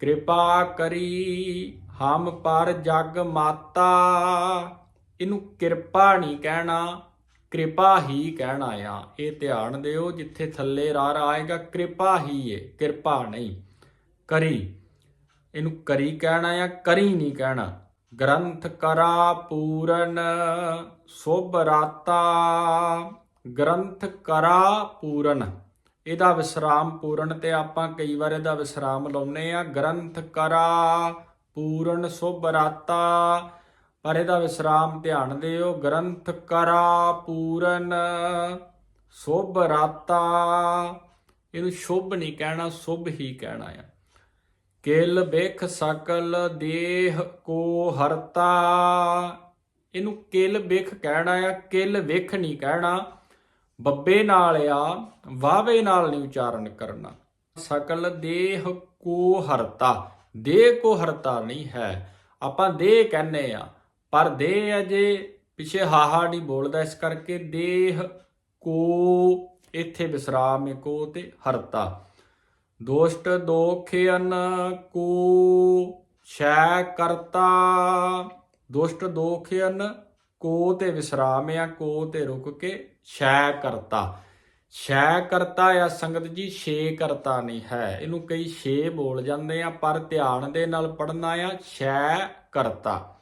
ਕਿਰਪਾ ਕਰੀ, ਹਮ ਪਰ ਜਗ ਮਾਤਾ। ਇਹਨੂੰ ਕਿਰਪਾ ਨਹੀਂ ਕਹਿਣਾ, ਕਿਰਪਾ ਹੀ ਕਹਿਣਾ ਆ ਇਹ ਧਿਆਨ ਦਿਓ, ਜਿੱਥੇ ਥੱਲੇ ਰਾਰ ਆਏਗਾ, ਕਿਰਪਾ ਹੀ ਏ, ਕਿਰਪਾ ਨਹੀਂ। ਕਰੀ, ਇਹਨੂੰ ਕਰੀ ਕਹਿਣਾ ਆ ਕਰੀ ਨਹੀਂ ਕਹਿਣਾ। ਗ੍ਰੰਥ ਕਰਾ ਪੂਰਨ ਸੁਭ ਰਾਤਾ ਗ੍ਰੰਥ ਕਰਾ ਪੂਰਨ। ਇਹਦਾ ਵਿਸਰਾਮ ਪੂਰਨ ਤੇ ਆਪਾਂ ਕਈ ਵਾਰ ਇਹਦਾ ਵਿਸਰਾਮ ਲਾਉਨੇ ਆ ਗ੍ਰੰਥ ਕਰਾ, ਪੂਰਨ ਸੁਭ ਰਾਤਾ। ਪਰ ਇਹਦਾ ਵਿਸਰਾਮ ਧਿਆਨ ਦਿਓ। ਗ੍ਰੰਥ ਕਰਾ, ਪੂਰਨ ਸੁਭ ਰਾਤਾ। ਇਹਨੂੰ ਸ਼ੁਭ ਨਹੀਂ ਕਹਿਣਾ, ਸੁਭ ਹੀ ਕਹਿਣਾ ਆ। ਕਿਲ ਬਿਖ ਸਕਲ, ਦੇਹ ਕੋ ਹਰਤਾ। ਇਹਨੂੰ ਕਿਲ ਬਿਖ ਕਹਿਣਾ ਆ, ਕਿਲ ਵਿਖ ਨਹੀਂ ਕਹਿਣਾ। ਬੱਬੇ ਨਾਲ ਆ ਵਾਵੇ ਨਾਲ ਨਹੀਂ ਉਚਾਰਨ ਕਰਨਾ। ਸਕਲ ਦੇਹ ਕੋ ਹਰਤਾ, ਦੇਹ ਕੋ ਹਰਤਾ ਨਹੀਂ ਹੈ। ਆਪਾਂ ਦੇਹ ਕਹਿੰਨੇ ਆ, ਪਰ ਦੇਹ ਅਜੇ ਪਿਛੇ ਹਾਹਾ ਨਹੀਂ ਬੋਲਦਾ, ਇਸ ਕਰਕੇ ਦੇਹ ਕੋ, ਇੱਥੇ ਵਿਸਰਾਮ ਹੈ ਕੋ ਤੇ ਹਰਤਾ। ਦੋਸ਼ਟ ਦੋਖਿਅਨ ਕੋ, ਸ਼ੈ ਕਰਤਾ। ਦੁਸ਼ਟ ਦੋਖਿਅਨ ਕੋ ਤੇ ਵਿਸਰਾਮ ਆ, ਕੋ ਤੇ ਰੁਕ ਕੇ ਛੈ ਕਰਤਾ। ਛੈ ਕਰਤਾ ਆ ਸੰਗਤ ਜੀ, ਛੇ ਕਰਤਾ ਨਹੀਂ ਹੈ। ਇਹਨੂੰ ਕਈ ਛੇ ਬੋਲ ਜਾਂਦੇ ਆ, ਪਰ ਧਿਆਨ ਦੇ ਨਾਲ ਪੜਨਾ ਆ ਛੈ ਕਰਤਾ।